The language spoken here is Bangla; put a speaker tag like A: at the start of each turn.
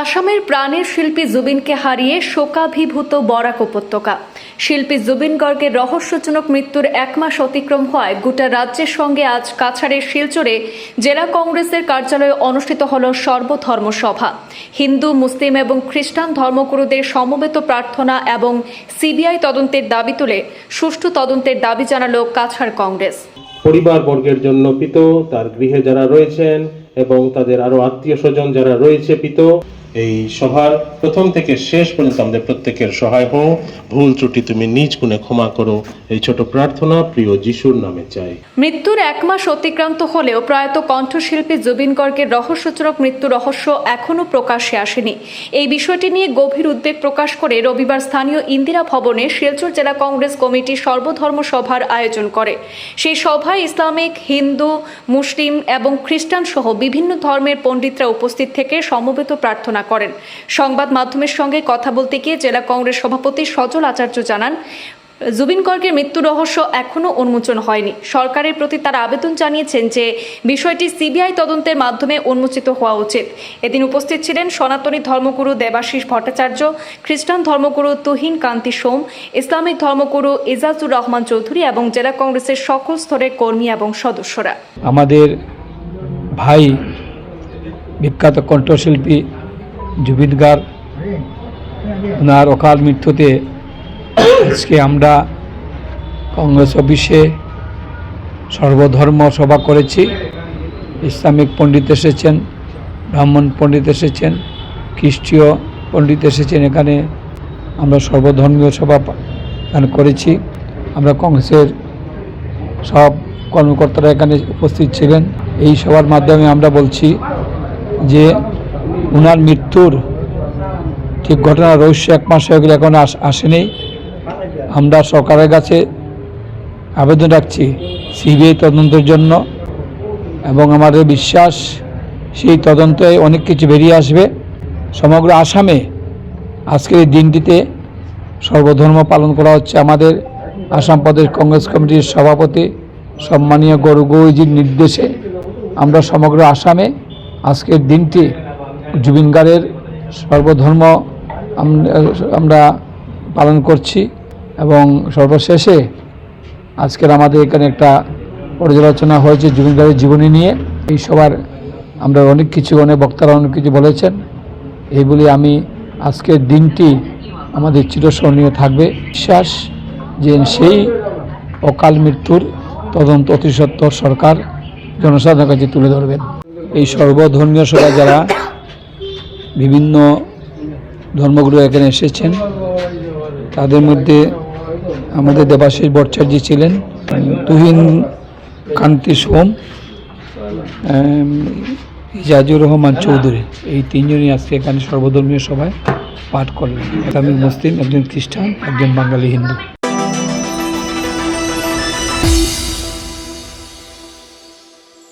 A: আসামের প্রাণের শিল্পী জুবিনকে হারিয়ে শোকাভিভূত বরাক উপত্যকা। শিল্পী জুবিন গর্গের রহস্যজনক মৃত্যুর এক মাস অতিক্রম হওয়ায় গোটা রাজ্যের সঙ্গে আজ কাছাড়ের শিলচরে জেলা কংগ্রেসের কার্যালয়ে অনুষ্ঠিত হল সর্বধর্ম সভা হিন্দু, মুসলিম এবং খ্রিস্টান ধর্মগুরুদের সমবেত প্রার্থনা এবং সিবিআই তদন্তের দাবি তুলে সুষ্ঠু তদন্তের দাবি জানালো কাছাড় কংগ্রেস।
B: পরিবারবর্গের জন্য পিত, তার গৃহে যারা রয়েছেন এবং তাদের আরও আত্মীয় স্বজন যারা রয়েছে পিত, এই সভার প্রথম থেকে শেষ পর্যন্ত আমাদের প্রত্যেকের সহায় হও। ভুল ত্রুটি তুমি নিজ গুণে ক্ষমা করো। এই ছোট প্রার্থনা প্রিয় যিশুর নামে চাই।
A: মৃত্যুর এক মাস অতিক্রান্ত হলেও প্রয়াত কণ্ঠশিল্পী জুবিন গর্গের রহস্যজনক মৃত্যু রহস্য এখনও প্রকাশ্যে আসেনি। এই বিষয়টি নিয়ে গভীর উদ্বেগ প্রকাশ করে রবিবার স্থানীয় ইন্দিরা ভবনে শিলচর জেলা কংগ্রেস কমিটি সর্বধর্ম সভার আয়োজন করে। সেই সভায় ইসলামিক, হিন্দু, মুসলিম এবং খ্রিস্টান সহ বিভিন্ন ধর্মের পণ্ডিতরা উপস্থিত থেকে সমবেত প্রার্থনা করেন। সংবাদ মাধ্যমের সঙ্গে কথা বলতে গিয়ে জেলা কংগ্রেস সভাপতি সজল আচার্য জানান, জুবিন গর্গের মৃত্যু রহস্য এখনও উন্মোচন হয়নি। সরকারের প্রতি তারা আবেদন জানিয়েছেন যে বিষয়টি সিবিআই তদন্তের মাধ্যমে উন্মোচিত হওয়া উচিত। এদিন উপস্থিত ছিলেন সনাতনী ধর্মগুরু দেবাশিস ভট্টাচার্য, খ্রিস্টান ধর্মগুরু তুহিন কান্তি সোম, ইসলামিক ধর্মগুরু ইজাজুর রহমান চৌধুরী এবং জেলা কংগ্রেসের সকল স্তরের কর্মী এবং সদস্যরা।
C: আমাদের ভাই বিখ্যাত কণ্ঠশিল্পী জুবিন ওনার অকাল মৃত্যুতে আজকে আমরা কংগ্রেস অফিসে সর্বধর্ম সভা করেছি। ইসলামিক পণ্ডিত এসেছেন, ব্রাহ্মণ পণ্ডিত এসেছেন, খ্রিস্টীয় পণ্ডিত এসেছেন, এখানে আমরা সর্বধর্মীয় সভা এখানে করেছি। আমরা কংগ্রেসের সব কর্মকর্তারা এখানে উপস্থিত ছিলেন। এই সবার মাধ্যমে আমরা বলছি যে ওনার মৃত্যুর ঠিক ঘটনা রহস্য এক মাস হয়ে গেলে এখন আস- আসেনি। আমরা সরকারের কাছে আবেদন রাখছি সিবিআই তদন্তের জন্য এবং আমাদের বিশ্বাস, সেই তদন্তে অনেক কিছু বেরিয়ে আসবে। সমগ্র আসামে আজকের এই দিনটিতে সর্বধর্ম পালন করা হচ্ছে আমাদের আসাম প্রদেশ কংগ্রেস কমিটির সভাপতি সম্মানীয় গৌরগৌজির নির্দেশে। আমরা সমগ্র আসামে আজকের দিনটি জুবিন গার্গের সর্বধর্ম আমরা পালন করছি এবং সর্বশেষে আজকের আমাদের এখানে একটা পর্যালোচনা হয়েছে জুবিন গার্গের জীবনী নিয়ে। এই সবার আমরা অনেক কিছু, অনেক বক্তারা অনেক কিছু বলেছেন। এই বলে আমি আজকের দিনটি আমাদের চিরস্মরণীয় থাকবে। বিশ্বাস যে সেই অকাল মৃত্যুর তদন্ত অতি সত্বর সরকার জনসাধারণের কাছে তুলে ধরবেন। এই সর্বধর্মীয় সভা যারা বিভিন্ন ধর্মগুরু এখানে এসেছেন, তাদের মধ্যে আমাদের দেবাশিস ভট্টাচার্য ছিলেন, তুহিন কান্তি সোম ইজাজুর রহমান চৌধুরী। এই তিনজনই আজকে এখানে সর্বধর্মীয় সভায় পাঠ করলেন। ইসলামিক মুসলিম, একজন খ্রিস্টান, একজন বাঙালি হিন্দু।